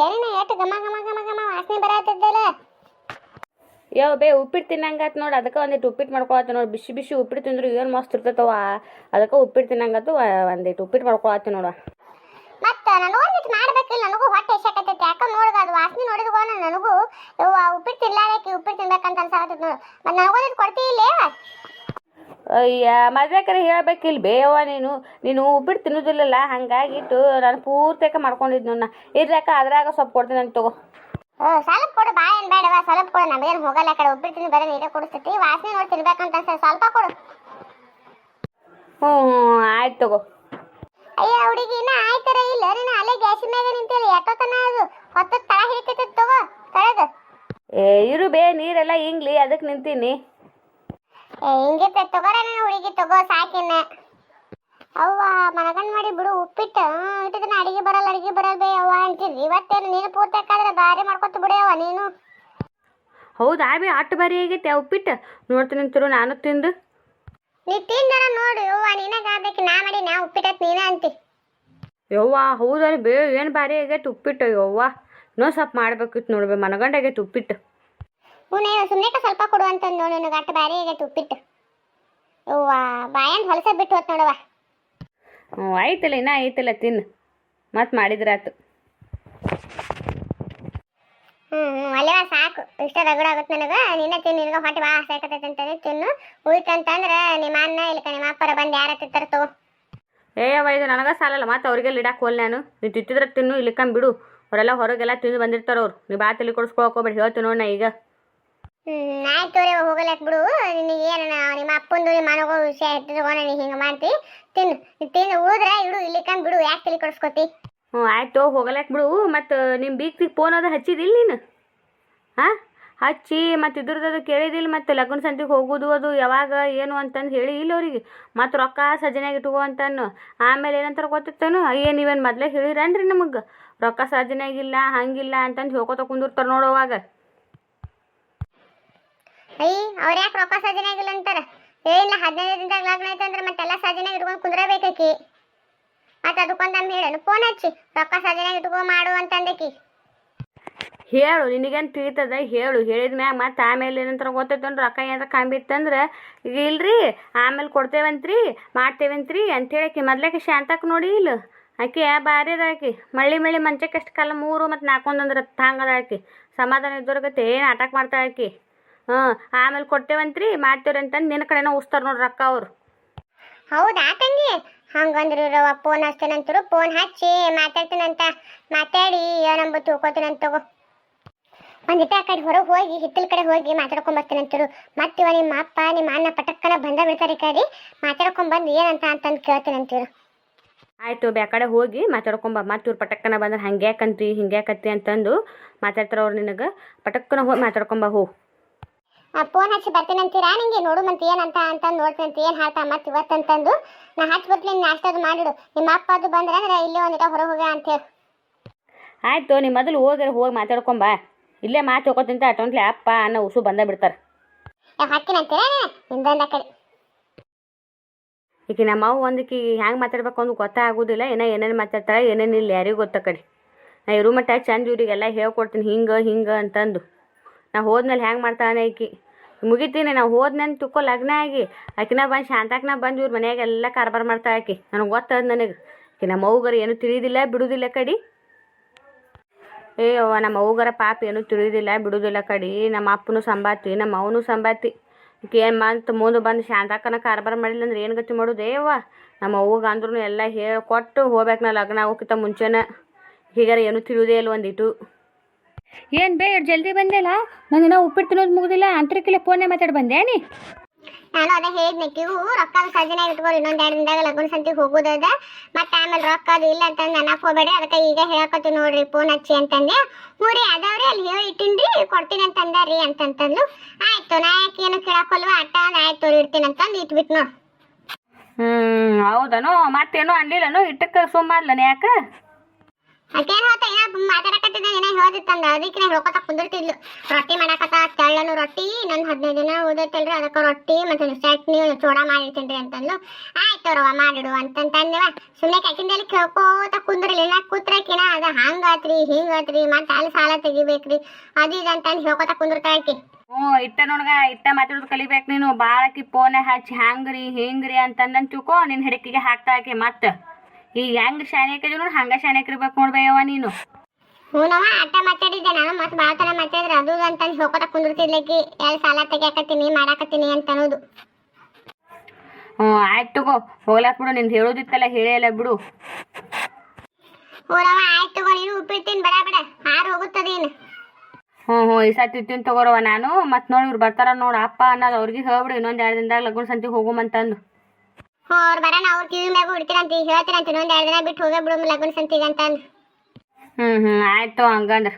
ಏನೇನ ಎಷ್ಟು ಘಮ ಘಮ ಘಮ ಘಮ ವಾಸನೆ ಬರತ್ತಿದ್ದಲ್ಲ ಯಾವ ಬೇ ಉಪ್ಪಿಟ್ಟು ತಿನ್ನಂಗಾತ್ ನೋಡಿ ಅದಕ್ಕೆ ಒಂದಿಟ್ಟು ಉಪ್ಪಿಟ್ಟು ಮಾಡ್ಕೊಳತ್ತ ನೋಡಿ. ಬಿಸಿ ಬಿಸಿ ಉಪ್ಪಿಟ್ಟು ತಿಂದ್ರೆ ಏನು ಮಸ್ತ್ ಇರ್ತೈತವ ಅದಕ್ಕೆ ಉಪ್ಪಿಟ್ಟು ತಿನ್ನಂಗತ್ತು ಒಂದಿಟ್ಟು ಉಪ್ಪಿಟ್ಟು ಮಾಡ್ಕೊಳತ್ತ ನೋಡ. ಮತ್ತೆ ನನಗೂ ಒಂದಿಟ್ಟು ಮಾಡ್ಬೇಕಿಲ್ಲ ನನಗೂ ಹೊಟ್ಟೆ ಎಷ್ಟಕತ್ತೈತಿ ಯಾಕ ನೋಡಿದ ಅದು ವಾಸನೆ ನೋಡಿದ್ಕೋನ ನನಗೂ ಉಪ್ಪಿಟ್ಟು ತಿನ್ಲಾರಕ್ಕೆ ಉಪ್ಪಿಟ್ಟು ತಿನ್ಬೇಕಂತ ಅನ್ಸಾಕತ್ತೈತಿ ನೋಡು. ಮತ್ತೆ ನನಗೂ ಕೊಡ್ತೀವಿ ಅಯ್ಯ ಮದ್ವೆಕರೆ ಹೇಳ್ಬೇಕಿಲ್ಲ ಬೇವ ನೀನು? ನೀನು ಉಪ್ಪಿಟ್ಟು ತಿನ್ನೋದಿಲ್ಲಲ್ಲ ಹಂಗಾಗಿಟ್ಟು ನಾನು ಪೂರ್ತಿಯಾಕ ಮಾಡ್ಕೊಂಡಿದ್ನು ನಾ ಇರ್ಲಾಕ ಅದ್ರಾಗ ಸ್ವಲ್ಪ ಕೊಡ್ತೀನಿ ಅಂತ ತಗೋ. ಓ ಸ್ವಲ್ಪ ಕೊಡು ಬಾ ಏನು ಬೇಡವ? ಸ್ವಲ್ಪ ಕೊಡು ನಮಗೇನು ಹೋಗಲ್ಲ ಕಡೆ ಉಪ್ಪಿಟ್ಟು ತಿಂದು ಬರೀ ನೀರೇ ಕುಡಿಸ್ತೈತಿ ವಾಸನೆ ನೋಡಿ ತಿನ್ಬೇಕಂತ ಅನ್ಸ ಸ್ವಲ್ಪ ಕೊಡು. ಹ್ಞೂ ಹ್ಞೂ ಆಯ್ತು ತಗೋ. ಅಯ್ಯ ಹುಡುಗಿ ಇನ್ನ ಆಯ್ತರ ಇಲ್ಲ ನೀನು ಅಲ್ಲೇ ಗ್ಯಾಸ್ ಮ್ಯಾಗ ನಿಂತಿಲ್ಲ ಎಷ್ಟೊತ್ತನ ಅದು? ಹೊತ್ತ ತಳ ಹಿಡಿತೈತಿ ತಗೋ ತಳದು ಏ ಇರು ಬೇ ನೀರೆಲ್ಲ ಹಿಂಗ್ಲಿ ಅದಕ್ಕೆ ನಿಂತೀನಿ. ಏ ತಗೋರೇನ ತಗೋರ ನನ್ನ ಹುಡುಗಿ ತಗೋ ಸಾಕಿನ ಅವ್ವ ಮನಗಂಡ್ ಮಾಡಿ ಬಿಡು ಉಪ್ಪಿಟ್ಟು. ಇಟ್ಟಿದ್ನ ದಿನ ಅಡಿಗೆ ಬರಲ್ಲ ಅಡಿಗೆ ಬರಲ್ಲ ಬೇ ಅವ್ವ ಅಂತಿದ್ರಿ ಇವತ್ತೇನು ನೀನು ಪೂರ್ತಿಯಾಕಾದ್ರೆ ಬಾರಿ ಮಾಡ್ಕೊತ ಬಿಡಿಯವ್ವ ನೀನು. ಹೌದಾ ಬಿ ಅಟ್ಟು ಬಾರಿ ಆಗೈತೆ ಉಪ್ಪಿಟ್ಟು. ನೋಡ್ತೀನಿ ಅಂತಿರು ನಾನು ತಿಂದು. ನೀ ತಿಂದರ ನೋಡು ಅವ್ವ ನೀನಾಗ ಆಗ್ಬೇಕು ನಾ ಮಾಡಿ ನಾ ಉಪ್ಪಿಟ್ಟು ನೀನ ಅಂತಿ. ಯವ್ವ ಹೌದಲ್ಲ ಬೇ ಏನು ಬಾರಿ ಆಗೈತೆ ಉಪ್ಪಿಟ್ಟು ಯವ್ವ. ನೋ ಸ್ವಲ್ಪ ಮಾಡ್ಬೇಕಿತ್ತು ನೋಡ್ಬೇ ಮನಗಂಡಾಗೈತೆ ಉಪ್ಪಿಟ್ಟು. ಹ್ಞೂ ಸುಮ್ಮನೆ ಸ್ವಲ್ಪ ಕೊಡು ಅಂತ ನೋಡು ನನಗೆ ಅಟ್ಟು ಈಗ ಆಗೈತೆ ಉಪ್ಪಿಟ್ಟು ಅವ್ವ ಬಾಯನ್ ಹೊಲಸ ಬಿಟ್ಟು ಹೋತ್ ನೋಡವ್ವ. ಹ್ಞೂ ಆಯ್ತಲ್ಲ ಇನ್ನ ಐತಲ್ಲ ತಿನ್ನು. ಮತ್ತೆ ಮಾಡಿದ್ರಾತು. ಹ್ಮ್ ಹ್ಮ್ ಅಲ್ಲೇ ಸಾಕು. ಇಷ್ಟ ರಗಡ ಆಗುತ್ತೆ ನನಗೆ. ನಿನ್ನ ತಿನ್ನು ನಿನಗೆ ಹೊಟ್ಟೆ ಭಾಳ ಸಾಕತೈತೆ ಅಂತಂದ್ರೆ ತಿನ್ನು. ಉಳಿತಂತಂದ್ರೆ ನಿಮ್ಮ ಅಣ್ಣ ಇಲ್ಲ ನಿಮ್ಮ ಅಪ್ಪರ ಬಂದು ಯಾರ ತಿಂತಾರ ತಗೋ. ಏ ಅವ ಇದು ನನಗೆ ಸಾಲಲ್ಲ. ಮತ್ತೆ ಅವ್ರಿಗೆ ಇಡಕ್ಕೆ ಹೋಲ್ ನಾನು. ನೀನು ತಿತ್ತಿದ್ರೆ ತಿನ್ನು ಬಿಡು. ಅವರೆಲ್ಲ ಹೊರಗೆಲ್ಲ ತಿಂದು ಬಂದಿರ್ತಾರ ಅವ್ರು. ನೀವು ಬಾ ತಲೆ ಕೊಡಿಸ್ಕೊಳಕೋಬೇಡಿ ಹೋಗ್ಬೇಡಿ. ಹೇಳ್ತೀನಿ ನೋಡಿ ನಾ ಈಗ. ಹ್ಮ್, ಆಯ್ತು ಹೋಗಲಕ್ಕೆ ಹೋಗಲಕ್ ಬಿಡು. ನಿನಗೆ ಏನು ನಿಮ್ಮ ಅಪ್ಪಂದು, ನಿಮ್ಮ ಮನಗೂ ವಿಷಯ ಎತ್ತಿದ್ಕೊಂಡು ನೀನು ಹಿಂಗೆ ಮಾಡ್ತಿ ತಿನ್ನು ತಿನ್ನು ಹೋದ್ರೆ ಇಡು ಇಲ್ಲಿಕಂದು ಬಿಡು, ಯಾಕೆ ತಲೆ ಕೊಡಿಸ್ಕೊತಿ? ಹ್ಞೂ ಆಯ್ತು ಹೋಗಲಕ್ಕೆ ಬಿಡು. ಮತ್ತು ನಿಮ್ಮ ಬೀಗ್ತಿಗೆ ಫೋನ್ ಅದು ಹಚ್ಚಿದಿಲ್ಲ ನೀನು? ಹಾಂ? ಹಚ್ಚಿ, ಮತ್ತು ಇದ್ರದ್ದು ಕೇಳಿದಿಲ್ಲ ಮತ್ತು ಲಗ್ನ ಸಂತಿಗೆ ಹೋಗೋದು ಅದು ಯಾವಾಗ, ಏನು ಅಂತಂದು ಹೇಳಿ ಇಲ್ಲ ಅವ್ರಿಗೆ. ಮತ್ತು ರೊಕ್ಕ ಸಜ್ಜನೆಯಾಗಿ ಇಟ್ಕೋ ಅಂತಾನು ಆಮೇಲೆ ಏನಂತಾರ ಗೊತ್ತಿತ್ತೇನು? ಅಯ್ಯ, ನೀವೇನು ಮೊದಲೇ ಹೇಳಿರನ್ರಿ ನಮಗೆ? ರೊಕ್ಕ ಸಜ್ಜನೆಯಾಗಿಲ್ಲ ಹಂಗಿಲ್ಲ ಅಂತಂದು ಹೇಳ್ಕೊತ ಕುಂದಿರ್ತಾರೆ ನೋಡೋವಾಗ ಅಯ್ಯ, ಅವ್ರ ಯಾಕೆ ರೊಕ್ಕ ಸಾಧನೆ ಆಗಿಲ್ಲ ಅಂತಾರ? ಹೇಳಿಲ್ಲ ಹದಿನೈದು ದಿನದಾಗ ಲಗ್ನ ಐತೆ ಅಂದ್ರೆ ಮತ್ತೆಲ್ಲ ಸಾಧನೆ ಇಟ್ಕೊಂಡು ಕುಂದ್ರಬೇಕಿ ಮತ್ತೆ ಅದಕ್ಕೊಂದಮ್ಮ ಹೇಳನು ಫೋನ್ ಹಚ್ಚಿ, ರೊಕ್ಕ ಸಾಧನೆ ಇಟ್ಕೊ ಮಾಡು ಅಂತಂದಕಿ ಹೇಳು, ನಿನಗೇನು ತಿಳಿತದ? ಹೇಳು, ಹೇಳಿದ ಮ್ಯಾಗ ಮತ್ತೆ ಆಮೇಲೆ ಏನಂತಾರ ಗೊತ್ತೈತಂದ್ರೆ ರೊಕ್ಕ ಏನಾರ ಕಂಬಿತ್ತಂದ್ರೆ ಈಗ ಇಲ್ರಿ, ಆಮೇಲೆ ಕೊಡ್ತೇವಂತ್ರಿ, ಮಾಡ್ತೇವಂತ್ರಿ ಅಂತ ಹೇಳಕ್ಕೆ ಮೊದ್ಲೇಕೆ ಶಾಂತಕ್ಕೆ ನೋಡಿ ಇಲ್ಲ ಆಕೆ ಭಾರಿ ಅದ ಆಕಿ. ಮಳ್ಳಿ ಮಳ್ಳಿ ಮಂಚಕ್ಕೆ ಅಷ್ಟು ಕಾಲ ಮೂರು ಮತ್ತು ನಾಲ್ಕೊಂದಂದ್ರೆ ಹಂಗದ ಆಕಿ. ಸಮಾಧಾನ ಇದ್ದವ್ರಿಗತ್ತೆ ಏನು ಅಟ್ಯಾಕ್ ಮಾಡ್ತಾಳೆ ಆಕಿ. ಹ್ಞೂ ಆಮೇಲೆ ಕೊಡ್ತೇವಂತ್ರಿ ಮಾಡ್ತೇವ್ರಿ ಅಂತಂದು ನಿನ್ನ ಕಡೆನೋ ಉಸ್ತಾರ ನೋಡ್ರಿ ರೊಕ್ಕ ಅವ್ರು. ಹೌದಾ ತಂಗಿ? ಹಂಗಂದ್ರು ಫೋನ್ ಹಚ್ತೇನಂತರು ಫೋನ್ ಹಚ್ಚಿ ಮಾತಾಡ್ತೀನಂತ. ಮಾತಾಡಿ ಏನಂಬ ತಿಳ್ಕೊತೀನಂತ ತಗೋ. ಒಂದಿಟ ಆ ಕಡೆ ಹೊರಗೆ ಹೋಗಿ ಹಿತ್ತಲ ಕಡೆ ಹೋಗಿ ಮಾತಾಡ್ಕೊಂಡ್ ಬರ್ತೀನಂತರು. ಮತ್ತೆ ಇವ ನಿಮ್ಮ ಅಪ್ಪ ನಿಮ್ಮ ಅಣ್ಣ ಪಟಕ್ಕನ ಬಂದ ಬಿಡ್ತಾರೆ ಈ ಕಡೆ. ಮಾತಾಡ್ಕೊಂಡ್ ಬಂದು ಏನಂತ ಅಂತಂದು ಕೇಳ್ತೀನಂತೀರು ಆಯಿತು ಬ್ಯಾಕಡೆ ಹೋಗಿ ಮಾತಾಡ್ಕೊಂಬ ಮತ್ತೆ ಇವ್ರು ಪಟಕ್ಕನ ಬಂದ್ರೆ ಹಂಗ್ಯಾಕಂತಿ ಹಿಂಗ್ಯಾಕತ್ತಿ ಅಂತಂದು ಮಾತಾಡ್ತಾರ ಅವ್ರು ನಿನಗೆ. ಪಟಕ್ಕನ ಹೋಗಿ ಮಾತಾಡ್ಕೊಂಬ ಹೋ. ಫೋನ್ ಹಚ್ಚಿ ಬರ್ತೀನಂತೀರಾ? ನಿಂಗೆ ನೋಡು ಮತ್ತೆ ಏನಂತ ಅಂತಂದು ನೋಡ್ತೀನಂತ ಏನು ಹೇಳ್ತಾ ಮತ್ತೆ ಇವತ್ತಂತಂದು? ನಾ ಹಚ್ಚಿ ಬರ್ತೀನಿ ನಾಷ್ಟದು ಮಾಡಿಡು. ನಿಮ್ಮ ಅಪ್ಪ ಅದು ಬಂದ್ರೆ ಅಂದ್ರೆ ಇಲ್ಲೇ ಒಂದಿಟ ಹೊರಗೆ ಹೋಗ ಅಂತೇಳಿ ಆಯ್ತು ನೀ ಮೊದಲು ಹೋಗಿ ಹೋಗಿ ಮಾತಾಡ್ಕೊಂಬ ಇಲ್ಲೇ ಮಾತು ಹೋಗೋತಿಂತ ಅಟೊಂಟ್ಲೆ ಅಪ್ಪ ಅನ್ನೋ ಉಸು ಬಂದ ಬಿಡ್ತಾರೆ. ಹಾಕಿನಂತೀರಾ ಹಿಂದೊಂದ ಕಡೆ. ಈಗ ನಮ್ಮ ಅವ್ವ ಒಂದಕ್ಕೆ ಹ್ಯಾಂಗೆ ಮಾತಾಡ್ಬೇಕು ಅಂತ ಗೊತ್ತಾಗೋದಿಲ್ಲ ಏನ ಏನೇನು ಮಾತಾಡ್ತಾರೆ ಏನೇನು ಇಲ್ಲ ಯಾರಿಗೂ ಗೊತ್ತ ಕಡೆ. ನಾ ಇರು ಮಟ್ಟ ಚಂದ ಇವರಿಗೆಲ್ಲ ಹೇಳ್ಕೊಡ್ತೀನಿ ಹಿಂಗೆ ಹಿಂಗೆ ಅಂತಂದು. ನಾ ಹೋದ್ಮೇಲೆ ಹ್ಯಾಂಗೆ ಮಾಡ್ತಾನೆ ಆಕಿ. ಮುಗಿತೀನಿ ನಾವು ಹೋದ್ನಂತ ತಿಕ್ಕೋ ಲಗ್ನ ಆಗಿ. ಆಕಿನ ಬಂದು, ಶಾಂತಾಕ್ನ ಬಂದು, ಇವ್ರ ಮನೆಯಾಗ ಎಲ್ಲ ಕಾರ್ಬಾರ್ ಮಾಡ್ತಾ ಆಕಿ. ನನಗೆ ಗೊತ್ತದ ನನಗೆ. ಆಕಿ ನಮ್ಮ ಅವ್ಗರು ಏನು ತಿಳಿದಿಲ್ಲ ಬಿಡುವುದಿಲ್ಲ ಕಡಿ. ಏ ಅವ್ವ, ನಮ್ಮ ಅವ್ಗರ ಪಾಪ ಏನು ತಿಳಿದಿಲ್ಲ ಬಿಡುವುದಿಲ್ಲ ಕಡಿ. ನಮ್ಮ ಅಪ್ಪನೂ ಸಂಬಾತಿ, ನಮ್ಮ ಅವನು ಸಂಬಾತಿ. ಈಕೆ ಏನು ಮಂತ್ ಮುಂದೆ ಬಂದು ಶಾಂತಾಕನ ಕಾರ್ಬಾರ್ ಮಾಡಿಲ್ಲ ಅಂದ್ರೆ ಏನು ಗತಿ ಮಾಡೋದು? ಏವ್ವ ನಮ್ಮ ಅವ್ಗ ಅಂದ್ರೂ ಎಲ್ಲ ಹೇಳ್ಕೊಟ್ಟು ಹೋಗ್ಬೇಕು ನಾ ಲಗ್ನ ಆಗೋಕ್ಕಿಂತ ಮುಂಚೆನೇ. ಹೀಗಾರ ಏನು ತಿಳಿಯೋದೇ ಇಲ್ಲ ಒಂದಿಟ್ಟು ಏನು ಬೇ ಜಲ್ದಿ ಬಂದೆಲ್ಲ? ನಾನು ಉಪ್ಪಿಟ್ಟು ತಿನ್ನೋದು ಮುಗಿದಿಲ್ಲ ಅಂತರಿಕಿಲ್ಲ ಫೋನ್ ಮಾತಾಡಿ ಬಂದೆ ನೀ ನಾನು ಅದೇ ಹೇಳಿದ್ನೆ ಕಿವು ರೊಕ್ಕ ಸಜ್ಜನೆ ಇಟ್ಕೊಂಡು ಇನ್ನೊಂದ್ ಎರಡು ದಿನದಾಗ ಲಗ್ನ ಸಂತಿಗೆ ಹೋಗೋದದ ಮತ್ತೆ ಆಮೇಲೆ ರೊಕ್ಕ ಅದು ಇಲ್ಲ ಅಂತಂದು ನನಗೆ ಹೋಗ್ಬೇಡ್ರಿ ಅದಕ್ಕೆ ಈಗ ಹೇಳಕತ್ತಿ ನೋಡ್ರಿ ಫೋನ್ ಹಚ್ಚಿ ಅಂತಂದೆ. ಮೂರಿ ಅದಾವ್ರಿ ಅಲ್ಲಿ ಹೇಳಿ ಇಟ್ಟಿನ್ರಿ ಕೊಡ್ತೀನಿ ಅಂತಂದ ರೀ ಅಂತಂತಂದ್ಲು. ಆಯ್ತು ನಾ ಯಾಕೆ ಏನು ಕೇಳಕ್ಕಲ್ವ ಅಟ್ಟ ಅಂದ್ ಆಯ್ತು ಇಡ್ತೀನಿ ಅಂತಂದು ಇಟ್ಬಿಟ್ ನೋ ಹ್ಞೂ ಹೌದನು ಮತ್ತೇನೋ ಅನ್ಲಿಲ್ಲನೋ ಇಟ್ಟಕ್ಕೆ ಸುಮ್ಮನೆ ಯಾಕೆ? ಅಕ್ಕೇನು ಹೇಳ್ತಾ ಏನ ಮಾತಾಡಕತ್ತಿದ್ದ ಏನೋ ಹೇಳ್ತಿತ್ತಂದ ಅದಕ್ಕೆ ನಾ ಹೇಳ್ಕೊತ ಕುಂದಿರ್ತಿದ್ಲು. ರೊಟ್ಟಿ ಮಾಡಾಕತ್ತ, ತೆಳ್ಳನು ರೊಟ್ಟಿ ನನ್ ಹದಿನೈದು ದಿನ ಓದೈತಲ್ರಿ ಅದಕ್ಕೆ ರೊಟ್ಟಿ ಮತ್ತೆ ಚಟ್ನಿ, ಚೋಡಾ ಮಾಡಿರ್ತೀನಿ ಅಂತಂದ್ಲು. ಆಯ್ತು ರವ ಮಾಡಿಡು ಅಂತಂತಂದೇವ ಸುಮ್ಮನೆ ಕಾಕಿಂದಲ್ಲಿ ಕೇಳ್ಕೋತ ಕುಂದ್ರಲಿ ನಾ ಕೂತ್ರಕಿನ ಅದ ಹಂಗಾತ್ರಿ, ಹಿಂಗಾತ್ರಿ, ಮತ್ತೆ ಅಲ್ಲಿ ಸಾಲ ತೆಗಿಬೇಕ್ರಿ. ಅದು ಇದು ಅಂತಂದು ಹೇಳ್ಕೊತ ಕುಂದಿರ್ತಾಕಿ ಹ್ಞೂ, ಇಟ್ಟ ನೋಡ್ಗ, ಇಟ್ಟ ಮಾತಾಡೋದು ಕಲಿಬೇಕು ನೀನು. ಬಾಳಕಿ ಫೋನ್ ಹಚ್ಚಿ ಹ್ಯಾಂಗ್ರಿ ಹಿಂಗ್ರಿ ಅಂತಂದಂತ ಚುಕೋ ನಿನ್ನ ಹಿಡಕಿಗೆ ಹಾಕ್ತಾ ಆಕಿ ಮತ್ತೆ. ಈಗ ಹೆಂಗ್ ಶಾನ್ಯಾಕಿದ್ರು ನೋಡಿ ಹಂಗ ಶಾನ್ಯಾಕಿರ್ಬೇಕು ನೋಡ್ಬೇಯವ್ವ ನೀನು. ಹ್ಞೂನವ ಆಟ ಮಾತಾಡಿದ್ದೆ ನಾನು ಮತ್ತೆ ಭಾಳ ಥರ ಮಾತಾಡಿದ್ರೆ. ಅದು ಅಂತಂದು ಹೋಗೋದ ಕುಂದಿರ್ತಿದ್ಲಕಿ ಎಲ್ಲಿ ಸಾಲ ತೆಗಿಯಾಕತ್ತೀನಿ ಮಾಡಾಕತ್ತೀನಿ ಅಂತ ಅನ್ನೋದು. ಹ್ಞೂ ಆಯ್ತು ತಗೋ ಹೋಗ್ಲಾಕ್ ಬಿಡು ನಿಂದು ಹೇಳೋದಿತ್ತಲ್ಲ ಹೇಳೇ ಇಲ್ಲ ಬಿಡು ಹ್ಞೂನವ ಆಯ್ತು ತಗೋ ನೀನು ಉಪ್ಪಿಡ್ತೀನಿ ಬೇಡ ಬೇಡ ಹಾರು ಹೋಗುತ್ತದೇನು ಹ್ಞೂ ಹ್ಞೂ ಈ ಸತಿ ತಿಂತೀನಿ ತಗೋರವ ನಾನು ಮತ್ತೆ ನೋಡಿ ಇವ್ರು ಬರ್ತಾರ ನೋಡು ಅಪ್ಪ ಅನ್ನೋದು ಅವ್ರಿಗೆ ಹೇಳ್ಬಿಡು ಇನ್ನೊಂದು ಎರಡು ದಿನದಾಗ ಲಗ್ನ ಸಂತಿಗೆ ಹೋಗುಮಂತಂದು. ಅವ್ರು ಬರೋಣ, ಅವ್ರ ಕಿವಿ ಮ್ಯಾಗ ಹೊಡಿತೀರಂತ ಹೇಳ್ತೀರಂತ ಇನ್ನೊಂದು ಎರಡು ದಿನ ಬಿಟ್ಟು ಹೋಗೇ ಬಿಡು, ಲಗ್ನ ಸಂತಿಗೆ ಹ್ಮ್ ಹ್ಞೂ ಹ್ಞೂ ಆಯ್ತು ಹಂಗಂದ್ರೆ.